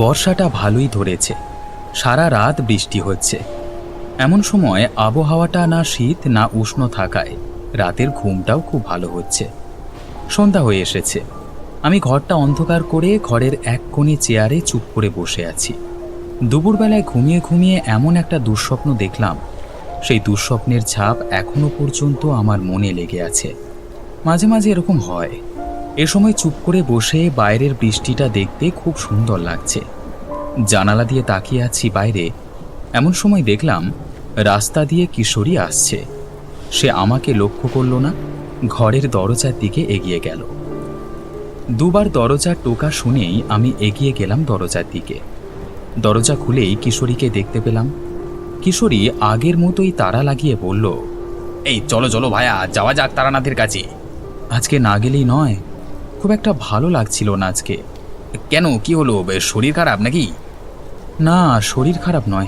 বর্ষাটা ভালোই ধরেছে। সারা রাত বৃষ্টি হচ্ছে। এমন সময় আবহাওয়াটা না শীত, না উষ্ণ থাকায় রাতের ঘুমটাও খুব ভালো হচ্ছে। সন্ধ্যা হয়ে এসেছে। আমি ঘরটা অন্ধকার করে ঘরের এক কোণে চেয়ারে চুপ করে বসে আছি। দুপুরবেলায় ঘুমিয়ে ঘুমিয়ে এমন একটা দুঃস্বপ্ন দেখলাম। সেই দুঃস্বপ্নের ছাপ এখনও পর্যন্ত আমার মনে লেগে আছে। মাঝে মাঝে এরকম হয়। এ সময় চুপ করে বসে বাইরের বৃষ্টিটা দেখতে খুব সুন্দর লাগছে। জানালা দিয়ে তাকিয়ে আছি বাইরে। এমন সময় দেখলাম, রাস্তা দিয়ে কিশোরী আসছে। সে আমাকে লক্ষ্য করল না, ঘরের দরজার দিকে এগিয়ে গেল। দুবার দরজার টোকা শুনেই আমি এগিয়ে গেলাম দরজার দিকে। দরজা খুলেই কিশোরীকে দেখতে পেলাম। কিশোরী আগের মতোই তারা লাগিয়ে বলল, এই, চলো চলো ভাইয়া যাওয়া যাক তারানাথের কাছে। আজকে না গেলেই নয় খুব একটা ভালো লাগছিল না আজকে। কেন? কি হলো? শরীর খারাপ নাকি? না, শরীর খারাপ নয়।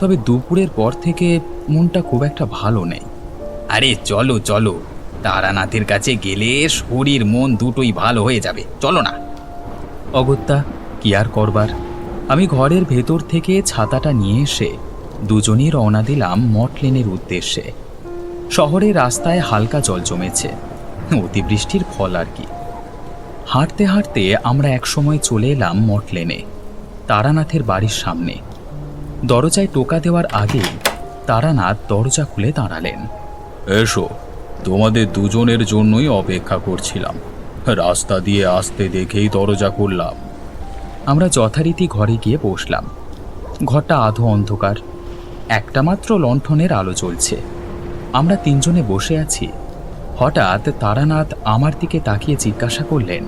তবে দুপুরের পর থেকে মনটা খুব একটা ভালো নেই। আরে, চলো চলো। তারানাথের কাছে গেলে শরীর, মন দুটোই ভালো হয়ে যাবে। চলো না। অগত্যা, কি আর করবার? আমি ঘরের ভেতর থেকে ছাতাটা নিয়ে এসে দুজনই রওনা দিলাম মটলেনের উদ্দেশ্যে। শহরের রাস্তায় হালকা জল জমেছে। অতিবৃষ্টির ফল আর কি। হাঁটতে হাঁটতে আমরা একসময় চলে এলাম মটলেনে তারানাথের বাড়ির সামনে। দরজায় টোকা দেওয়ার আগেই তারানাথ দরজা খুলে দাঁড়ালেন। এসো তোমাদের দুজনের জন্যই অপেক্ষা করছিলাম। রাস্তা দিয়ে আসতে দেখেই দরজা খুললাম। আমরা যথারীতি ঘরে গিয়ে বসলাম। ঘরটা আধো অন্ধকার একটা মাত্র লণ্ঠনের আলো চলছে আমরা তিনজনে বসে আছি। হঠাৎ তারানাথ আমার দিকে তাকিয়ে জিজ্ঞাসা করলেন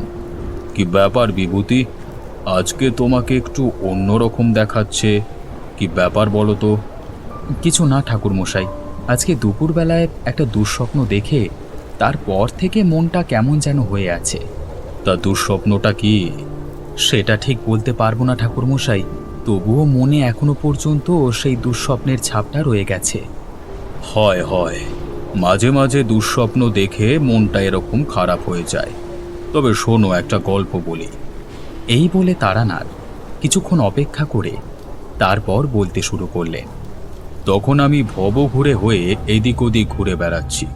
কি ব্যাপার বিভূতি? আজকে তোমাকে একটু অন্যরকম দেখাচ্ছে। কি ব্যাপার বলো তো? কিছু না ঠাকুর মশাই আজকে দুপুরবেলায় একটা দুঃস্বপ্ন দেখে তারপর থেকে মনটা কেমন যেন হয়ে আছে। তা দুঃস্বপ্নটা কি? সেটা ঠিক বলতে পারব না ঠাকুর মশাই তবুও মনে এখনও পর্যন্ত সেই দুঃস্বপ্নের ছাপটা রয়ে গেছে। হয় হয়। মাঝে মাঝে দুঃস্বপ্ন দেখে মনটা এরকম খারাপ হয়ে যায়। তবে শোনো, একটা গল্প বলি। এই বলে তারানাথ কিছুক্ষণ অপেক্ষা করে তারপর বলতে শুরু করলেন, তখন আমি ভব ঘুরে হয়ে এদিক ওদিক ঘুরে বেড়াচ্ছি।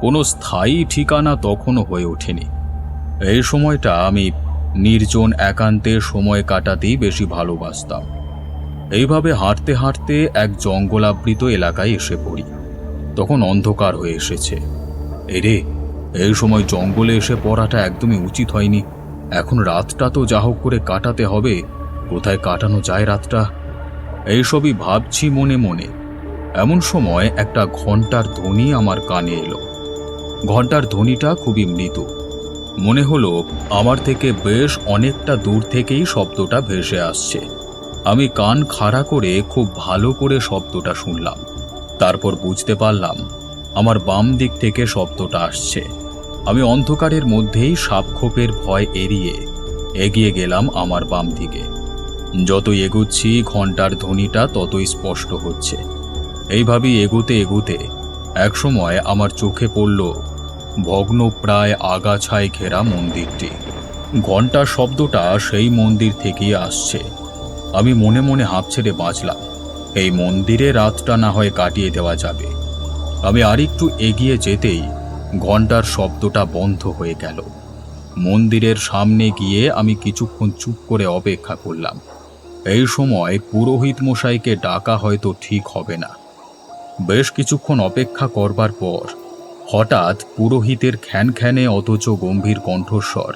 কোনো স্থায়ী ঠিকানা তখনও হয়ে ওঠেনি। এই সময়টা আমি নির্জন একান্তে সময় কাটাতেই বেশি ভালোবাসতাম। এইভাবে হাঁটতে হাঁটতে এক জঙ্গলাবৃত এলাকায় এসে পড়ি। তখন অন্ধকার হয়ে এসেছে। এরে, এই সময় জঙ্গলে এসে পড়াটা একদমই উচিত হয়নি। এখন রাতটা তো যা হোক করে কাটাতে হবে। কোথায় কাটানো যায় রাতটা? এইসবই ভাবছি মনে মনে। এমন সময় একটা ঘণ্টার ধ্বনি আমার কানে এলো। ঘণ্টার ধ্বনিটা খুবই মৃদু। মনে হলো আমার থেকে বেশ অনেকটা দূর থেকেই শব্দটা ভেসে আসছে। আমি কান খাড়া করে খুব ভালো করে শব্দটা শুনলাম। তারপর বুঝতে পারলাম, আমার বাম দিক থেকে শব্দটা আসছে। আমি অন্ধকারের মধ্যেই সাপখোপের ভয় এড়িয়ে এগিয়ে গেলাম আমার বাম দিকে। যতই এগুচ্ছি, ঘণ্টার ধ্বনিটা ততই স্পষ্ট হচ্ছে। এইভাবেই এগুতে এগুতে একসময় আমার চোখে পড়ল ভগ্ন প্রায় আগাছায় ঘেরা মন্দিরটি। ঘণ্টার শব্দটা সেই মন্দির থেকেই আসছে। আমি মনে মনে হাঁপ ছেড়ে বাঁচলাম। এই মন্দিরে রাতটা না হয় কাটিয়ে দেওয়া যাবে। আমি আরেকটু এগিয়ে যেতেই ঘণ্টার শব্দটা বন্ধ হয়ে গেল। মন্দিরের সামনে গিয়ে আমি কিছুক্ষণ চুপ করে অপেক্ষা করলাম। এই সময় পুরোহিত মশাইকে ডাকা হয়তো ঠিক হবে না। বেশ কিছুক্ষণ অপেক্ষা করবার পর হঠাৎ পুরোহিতের খ্যানখ্যানে অথচ গম্ভীর কণ্ঠস্বর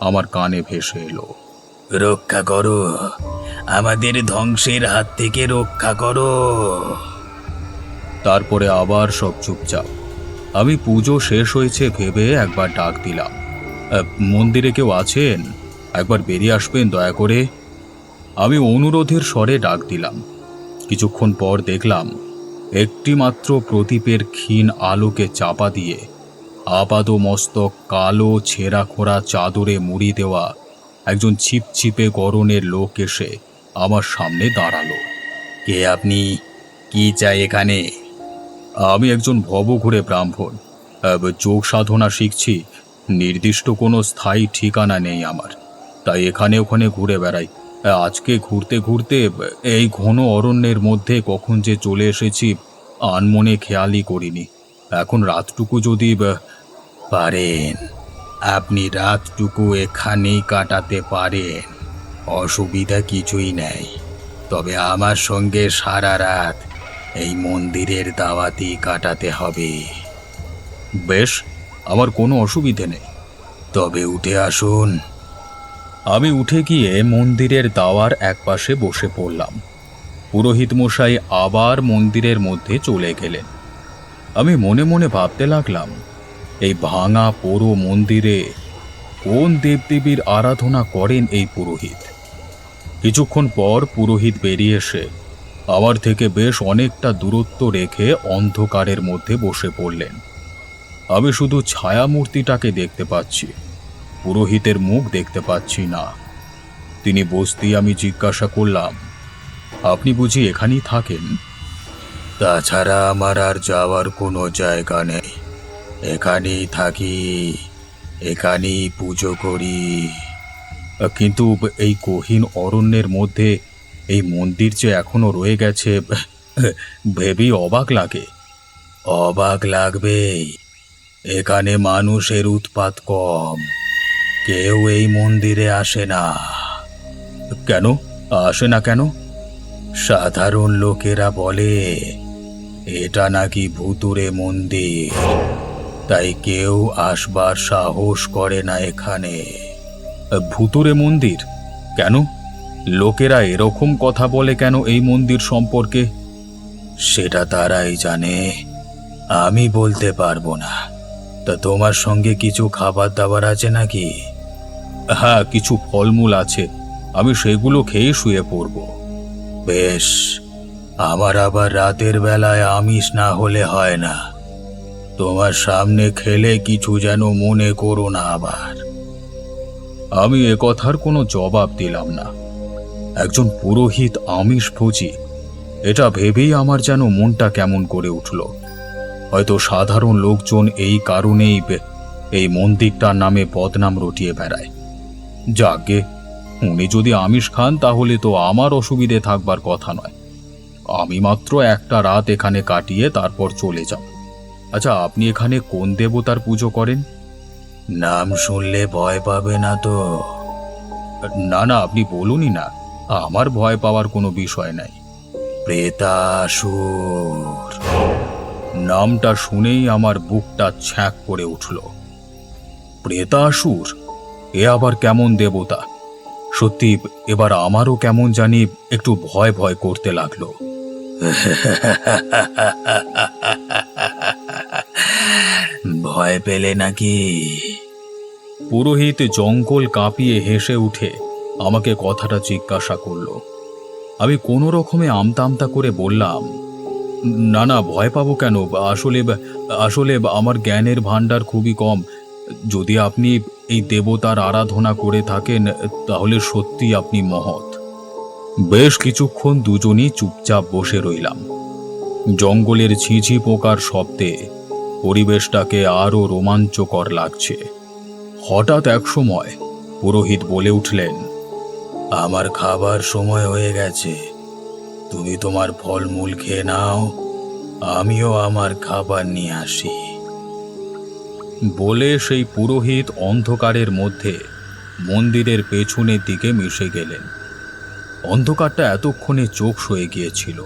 আমার কানে ভেসে এলো। রক্ষা করো। আমাদের ধ্বংসের হাত থেকে রক্ষা করো। তারপরে আবার সব চুপচাপ। আমি পুজো শেষ হয়েছে ভেবে একবার ডাক দিলাম। "আহ, মন্দিরে কেউ আছেন? একবার বেরিয়ে আসবেন দয়া করে। আমি অনুরোধের স্বরে ডাক দিলাম। কিছুক্ষণ পর দেখলাম একটি মাত্র প্রদীপের ক্ষীণ আলোকে চাপা দিয়ে আপাদ মস্তক কালো ছেঁড়া খোঁড়া চাদরে মুড়ি দেওয়া একজন ছিপছিপে গরনের লোক এসে আমার সামনে দাঁড়াল। কে আপনি? কি চাই এখানে? আমি একজন ভবঘুরে ব্রাহ্মণ। যোগ সাধনা শিখছি। নির্দিষ্ট কোনো স্থায়ী ঠিকানা নেই আমার। তাই এখানে ওখানে ঘুরে বেড়াই। আজকে ঘুরতে ঘুরতে এই ঘন অরণ্যের মধ্যে কখন যে চলে এসেছি, আনমনে খেয়ালই করিনি। এখন রাতটুকু যদি পারেন। আপনি রাতটুকু এখানেই কাটাতে পারেন। অসুবিধা কিছুই নেই। তবে আমার সঙ্গে সারা রাত এই মন্দিরের দাওয়াতি কাটাতে হবে। বেশ আমার কোনো অসুবিধে নেই। তবে উঠে আসুন। আমি উঠে গিয়ে মন্দিরের দাওয়ার একপাশে বসে পড়লাম। পুরোহিত মশাই আবার মন্দিরের মধ্যে চলে গেলেন। আমি মনে মনে ভাবতে লাগলাম এই ভাঙা পোড়ো মন্দিরে কোন দেবদেবীর আরাধনা করেন এই পুরোহিত? কিছুক্ষণ পর পুরোহিত বেরিয়ে এসে আমার থেকে বেশ অনেকটা দূরত্ব রেখে অন্ধকারের মধ্যে বসে পড়লেন। আমি শুধু ছায়ামূর্তিটাকে দেখতে পাচ্ছি, পুরোহিতের মুখ দেখতে পাচ্ছি না। তিনি বসতেই আমি জিজ্ঞাসা করলাম, আপনি বুঝি এখানেই থাকেন? তাছাড়া আমার আর যাওয়ার কোনো জায়গা নেই। এখানেই থাকি, এখানেই পুজো করি। কিন্তু এই গহীন অরণ্যের মধ্যে এই মন্দির যে এখনও রয়ে গেছে, ভেবেই অবাক লাগে। অবাক লাগবেই এখানে মানুষের উৎপাত কম, কেউ এই মন্দিরে আসে না। কেন? আসে না কেন? সাধারণ লোকেরা বলে, এটা নাকি ভুতুরে মন্দির। তাই কেউ আসবার সাহস করে না এখানে। ভুতুরে মন্দির? কেন? লোকেরা এরকম কথা বলে কেন এই মন্দির সম্পর্কে? সেটা তারাই জানে। আমি বলতে পারব না। তা তোমার সঙ্গে কিছু খাবার দাবার আছে নাকি? হ্যাঁ কিছু ফলমূল আছে। আমি সেগুলো খেয়ে শুয়ে পড়ব। বেশ, আমার আবার রাতের বেলায় আমিষ না হলে হয় না। তোমার সামনে খেলে কিছু যেন মনে করো না আবার। আমি এ কথার কোনো জবাব দিলাম না। একজন পুরোহিত আমিষ ভোজি, এটা ভেবেই আমার যেন মনটা কেমন করে উঠল। হয়তো সাধারণ লোকজন এই কারণেই এই মন্দিরটার নামে বদনাম রটিয়ে বেড়ায়। যাকে উনি যদি আমিষ খান তাহলে তো আমার অসুবিধে থাকবার কথা নয়। আমি মাত্র একটা রাত এখানে কাটিয়ে তারপর চলে যাব। আচ্ছা আপনি এখানে কোন দেবতার পুজো করেন? নাম শুনলে ভয় পাবে না তো। না না আপনি বলুনই না। আমার ভয় পাওয়ার কোনো বিষয় নাই। প্রেতাসুর নামটা শুনেই আমার বুকটা ছ্যাঁক করে উঠল। প্রেতাসুর এ আবার কেমন দেবতা? সত্যি এবার আমারও কেমন জানি একটু ভয় ভয় করতে লাগল। ভয় পেলে নাকি? পুরোহিত জঙ্গল কাঁপিয়ে হেসে উঠে আমাকে কথাটা জিজ্ঞাসা করল। আমি কোনো রকমে আমতা আমতা করে বললাম, না না, ভয় পাবো কেন? আসলে আসলে আমার জ্ঞানের ভান্ডার খুবই কম। যদি আপনি এই দেবতার আরাধনা করে থাকেন, তাহলে সত্যি আপনি মহৎ। বেশ কিছুক্ষণ দুজনই চুপচাপ বসে রইলাম। জঙ্গলের ছিঝি পোকার শব্দে পরিবেশটাকে আরও রোমাঞ্চকর লাগছে। হঠাৎ এক সময় পুরোহিত বলে উঠলেন, আমার খাবার সময় হয়ে গেছে। তুমি তোমার ফলমূল খেয়ে নাও, আমিও আমার খাবার নিয়ে আসি। বলে সেই পুরোহিত অন্ধকারের মধ্যে মন্দিরের পেছনের দিকে মিশে গেলেন। অন্ধকারটা এতক্ষণে চোখ সয়ে গিয়েছিল।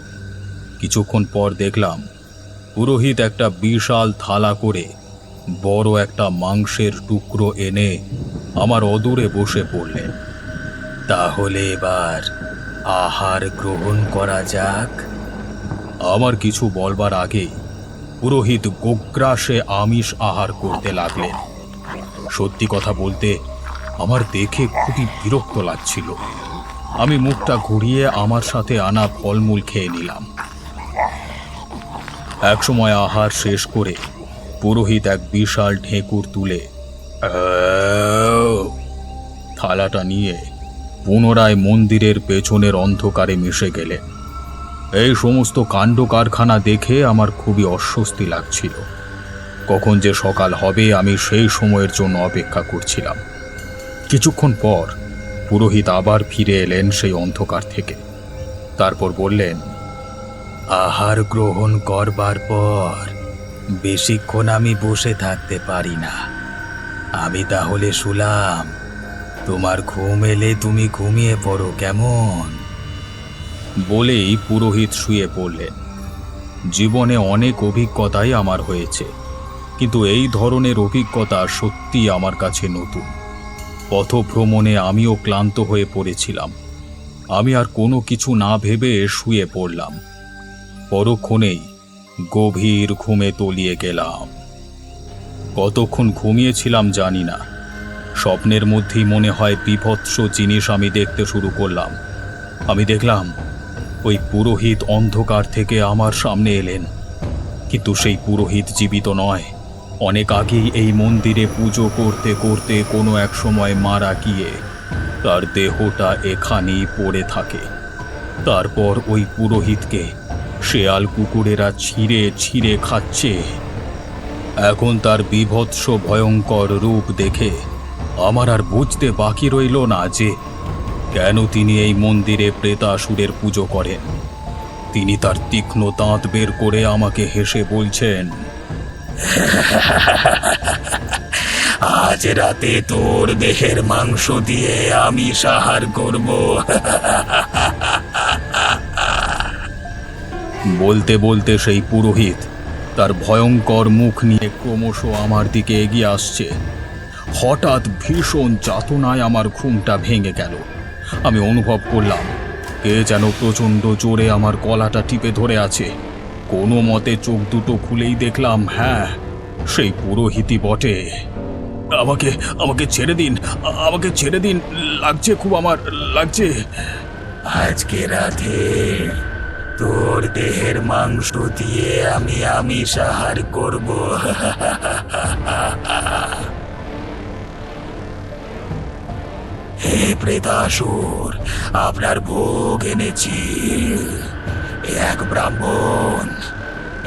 কিছুক্ষণ পর দেখলাম, পুরোহিত একটা বিশাল থালা করে বড় একটা মাংসের টুকরো এনে আমার অদূরে বসে পড়লেন। তাহলে এবার আহার গ্রহণ করা যাক। আমার কিছু বলবার আগে পুরোহিত গোগ্রাসে আমিষ আহার করতে লাগলেন। সত্যি কথা বলতে, আমার দেখে খুবই বিরক্ত লাগছিল। আমি মুখটা ঘুরিয়ে আমার সাথে আনা ফলমূল খেয়ে নিলাম। একসময় আহার শেষ করে পুরোহিত এক বিশাল ঢেকুর তুলে থালাটা নিয়ে পুনরায় মন্দিরের পেছনের অন্ধকারে মিশে গেলেন। এই সমস্ত কাণ্ড কারখানা দেখে আমার খুবই অস্বস্তি লাগছিল। কখন যে সকাল হবে আমি সেই সময়ের জন্য অপেক্ষা করছিলাম। কিছুক্ষণ পর পুরোহিত আবার ফিরে এলেন সেই অন্ধকার থেকে। তারপর বললেন, আহার গ্রহণ করবার পর বেশিক্ষণ আমি বসে থাকতে পারি না। আমি তাহলে শুলাম। তোমার ঘুম এলে তুমি ঘুমিয়ে পড়ো কেমন? বলেই পুরোহিত শুয়ে পড়লেন। জীবনে অনেক অভিজ্ঞতাই আমার হয়েছে, কিন্তু এই ধরনের অভিজ্ঞতা সত্যি আমার কাছে নতুন। পথভ্রমণে আমিও ক্লান্ত হয়ে পড়েছিলাম। আমি আর কোনো কিছু না ভেবে শুয়ে পড়লাম। পরক্ষণেই গভীর ঘুমে তলিয়ে গেলাম। কতক্ষণ ঘুমিয়েছিলাম জানি না। স্বপ্নের মধ্যেই মনে হয় বিভৎস জিনিস আমি দেখতে শুরু করলাম। আমি দেখলাম, ওই পুরোহিত অন্ধকার থেকে আমার সামনে এলেন। কিন্তু সেই পুরোহিত জীবিত নয়। অনেক আগেই এই মন্দিরে পুজো করতে করতে কোনো এক সময় মারা গিয়ে তার দেহটা এখানেই পড়ে থাকে। তারপর ওই পুরোহিতকে শেয়াল কুকুরেরা ছিঁড়ে ছিঁড়ে খাচ্ছে। এখন তার বিভৎস ভয়ঙ্কর রূপ দেখে আমার আর বুঝতে বাকি রইল না যে কেন তিনি এই মন্দিরে প্রেতাসুরের পুজো করেন। তিনি তার তীক্ষ্ণ দাঁত বের করে আমাকে হেসে বলছেন আজ রাতে তোর দেহের মাংস দিয়ে আমি সাহার করব। বলতে বলতে সেই পুরোহিত তার ভয়ঙ্কর মুখ নিয়ে ক্রমশ আমার দিকে এগিয়ে আসছে। হঠাৎ ভীষণ যাতনায় আমার ঘুমটা ভেঙে গেল। আমি অনুভব করলাম, কে যেন প্রচণ্ড জোরে আমার গলাটা টিপে ধরে আছে। কোনো মতে চোখ দুটো খুলেই দেখলাম হ্যাঁ সেই পুরোহিতই বটে। আমাকে আমাকে ছেড়ে দিন, আমাকে ছেড়ে দিন, লাগছে খুব আমার, লাগছে। আজকে রাতে তোর দেহের মাংস দিয়ে আমি আমি সাহার করব। হে প্রেতাসুর আপনার ভোগ এনেছি। এক ব্রাহ্মণ,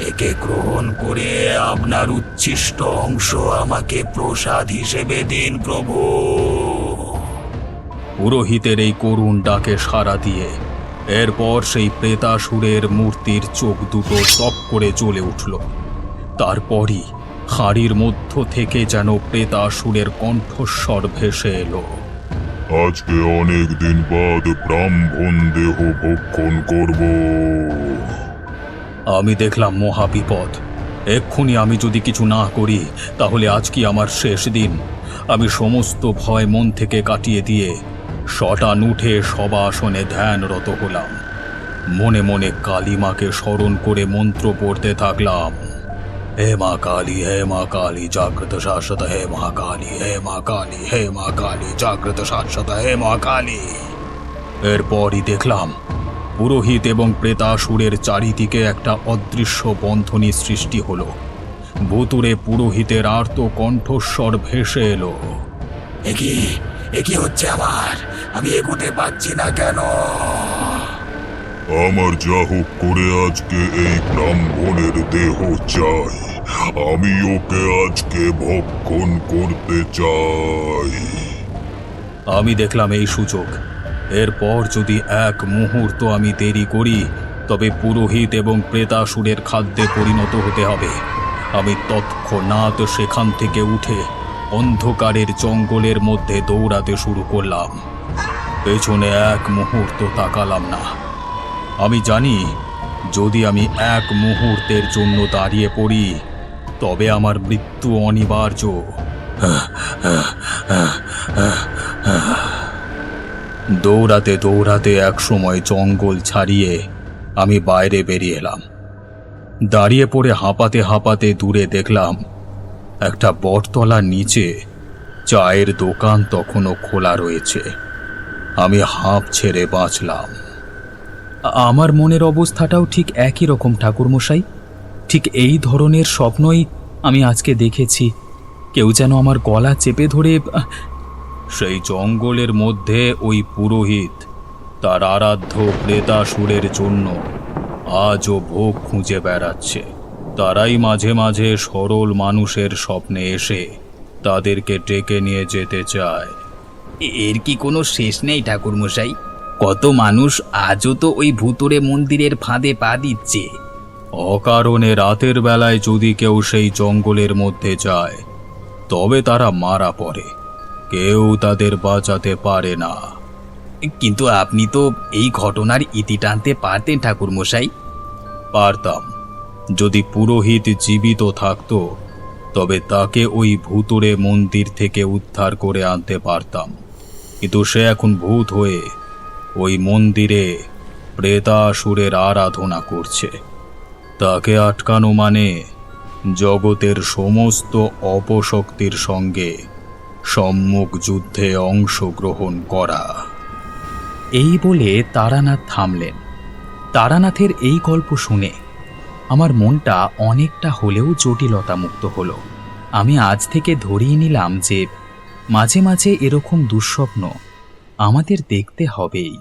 একে গ্রহণ করে আপনার উচ্ছিষ্ট অংশ আমাকে প্রসাদ হিসেবে দিন প্রভু। পুরোহিতের এই করুণ ডাকে সাড়া দিয়ে এরপর সেই প্রেতাসুরের মূর্তির চোখ দুটো টপ করে জ্বলে উঠল। তারপরই হাড়ির মধ্য থেকে যেন প্রেতাসুরের কণ্ঠস্বর ভেসে এলো। আজকে অনেক দিন বাদ ব্রাহ্মণ দেহ ভক্ষণ করব। আমি দেখলাম মহা বিপদ। এক্ষুনি আমি যদি কিছু না করি, তাহলে আজ কি আমার শেষ দিন? আমি সমস্ত ভয় মন থেকে কাটিয়ে দিয়ে শটান উঠে সবাসনে ধ্যানরত হলাম। মনে মনে কালী মাকে স্মরণ করে মন্ত্র পড়তে থাকলাম। হে মা কালী, হে মা কালী, জাগ্রত শাশ্বত, হে মা কালী, হে মা কালী, হে মা কালী, জাগ্রত শাশ্বত, হে মা কালী। এরপরই দেখলাম, পুরোহিত এবং প্রেতাসুরের চারিদিকে একটা অদৃশ্য বন্ধনী সৃষ্টি হলো। ভুতুরে পুরোহিতের আর্ত কণ্ঠস্বর ভেসে এলো। একই একই হচ্ছে আমার? আমি এগোতে পারছি না কেন? আমার যা হোক করে আজকে এই ব্রাহ্মণের দেহ চাই। আমি ওকে আজকে ভক্ষণ করতে চাই। আমি দেখলাম এই সুযোগ এরপর যদি এক মুহূর্ত আমি দেরি করি, তবে পুরোহিত এবং প্রেতাসুরের খাদ্যে পরিণত হতে হবে। আমি তৎক্ষণাৎ সেখান থেকে উঠে অন্ধকারের জঙ্গলের মধ্যে দৌড়াতে শুরু করলাম। পেছনে এক মুহূর্ত তাকালাম না। আমি জানি, যদি আমি এক মুহূর্তের জন্য দাঁড়িয়ে পড়ি, তবে আমার মৃত্যু অনিবার্য। দৌড়াতে দৌড়াতে এক সময় জঙ্গল ছাড়িয়ে আমি বাইরে বেরিয়ে এলাম। দাঁড়িয়ে পড়ে হাঁপাতে হাঁপাতে দূরে দেখলাম, একটা বটতলার নিচে চায়ের দোকান তখনও খোলা রয়েছে। আমি হাঁপ ছেড়ে বাঁচলাম। আমার মনের অবস্থাটাও ঠিক একই রকম, ঠাকুরমশাই। ঠিক এই ধরনের স্বপ্নই আমি আজকে দেখেছি। কেউ যেন আমার গলা চেপে ধরে সেই জঙ্গলের মধ্যে ওই পুরোহিত, তার আরাধ্য প্রেতাসুরের জন্য আজও ভোগ খুঁজে বেড়াচ্ছে। তারাই মাঝে মাঝে সরল মানুষের স্বপ্নে এসে তাদেরকে ডেকে নিয়ে যেতে চায়। এর কি কোনো শেষ নেই, ঠাকুরমশাই? কত মানুষ আজও তো ওই ভুতুরে মন্দিরের ফাঁদে পা দিচ্ছে। অকারণে রাতের বেলায় যদি কেউ সেই জঙ্গলের মধ্যে যায় তবে তারা মারা পড়ে। কেউ তাদের বাঁচাতে পারে না। কিন্তু আপনি তো এই ঘটনার ইতি টানতে পারতেন ঠাকুরমশাই। পারতাম। যদি পুরোহিত জীবিত থাকতো তবে তাকে ওই ভূতুরে মন্দির থেকে উদ্ধার করে আনতে পারতাম। কিন্তু সে এখন ভূত হয়ে ওই মন্দিরে প্রেতাসুরের আরাধনা করছে। তাকে আটকানো মানে জগতের সমস্ত অপশক্তির সঙ্গে সম্মুখ যুদ্ধে অংশগ্রহণ করা। এই বলে তারানাথ থামলেন। তারানাথের এই গল্প শুনে আমার মনটা অনেকটা হলেও জটিলতা মুক্ত হলো। আমি আজ থেকে ধরিয়ে নিলাম যে, মাঝে মাঝে এরকম দুঃস্বপ্ন আমাদের দেখতে হবেই।